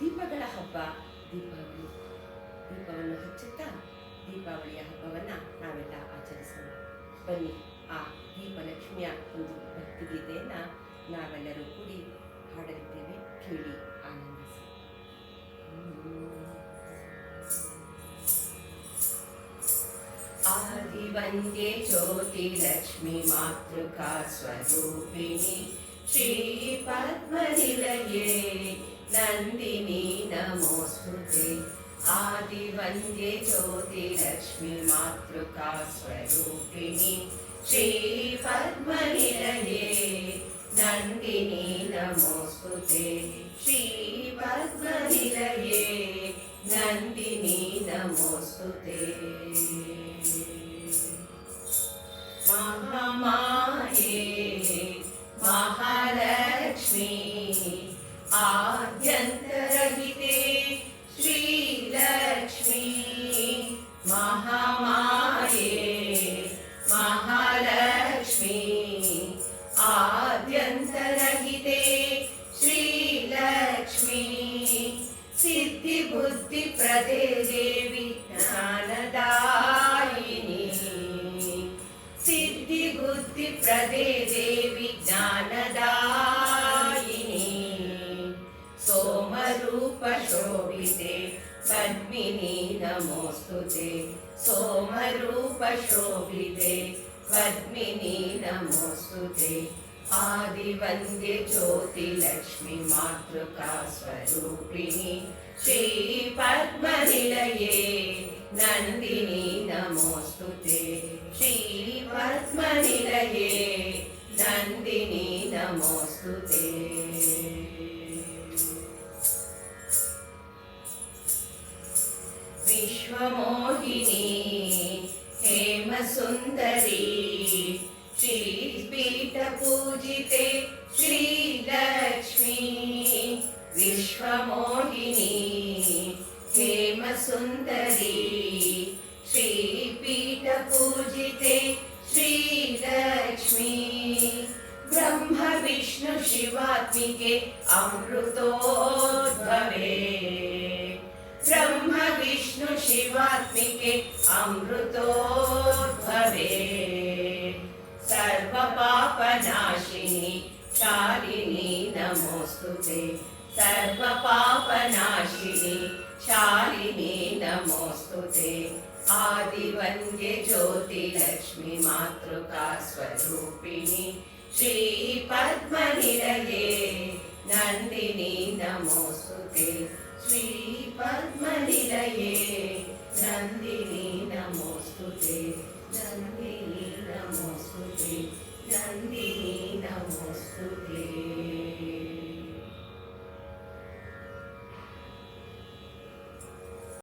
ದೀಪಗಳ ಹಬ್ಬ ದೀಪಾವಳಿ ದೀಪವನ್ನು ಹಚ್ಚುತ್ತಾ ದೀಪಾವಳಿಯ ಹಬ್ಬವನ್ನು ನಾವೆಲ್ಲ ಆಚರಿಸೋಣ ಬನ್ನಿ ಆ ದೀಪಲಕ್ಷ್ಮಿಯ ಒಂದು ಭಕ್ತಿಗೀತೆಯನ್ನು ನಾವೆಲ್ಲರೂ ಕೂಡಿ ಹಾಡಲಿದ್ದೇವೆ ಕೇಳಿ ಆನಂದಿಸಿ आदिवन्द्ये ज्योतिलक्ष्मी मातृका स्वरूपिणि श्रीपद्मनिलये నందిని నమోస్తుతే ఆది వందే జ్యోతి లక్ష్మి మాతృకా స్వరూపిణి. శ్రీ పద్మనిలయే నందిని నమోస్తుతే శ్రీ పద్మనిలయే నందిని నమోస్తుతే మహామాయే మహాలక్ష్మి ఆ पद्मिनी नमोऽस्तु ते सोमरूपशोभिते पद्मिनी नमोऽस्तु ते आदिवन्द्ये ज्योतिलक्ष्मी मातृका स्वरूपिणि श्रीपद्मनिलये नन्दिनी नमोऽस्तु ते श्रीपद्मनिलये नन्दिनी नमोऽस्तु ते विश्वमोहिनी हेमसुन्दरी श्रीपीठपूजिते श्रीलक्ष्मी विश्वमोहिनी हेमसुन्दरी श्रीपीठपूजिते श्रीलक्ष्मी ब्रह्म विष्णु शिवात्मिके अमृतोद्भवे। బ్రహ్మ విష్ణు శివాత్మికే అమృతోద్భవే సర్వపాపనాశిని శాలిని నమోస్తుతే సర్వపాపనాశిని శాలిని నమోస్తుతే ఆదివంద్య జ్యోతిలక్ష్మి మాతృకా స్వరూపిణి శ్రీ పద్మనిలయే నందిని నమో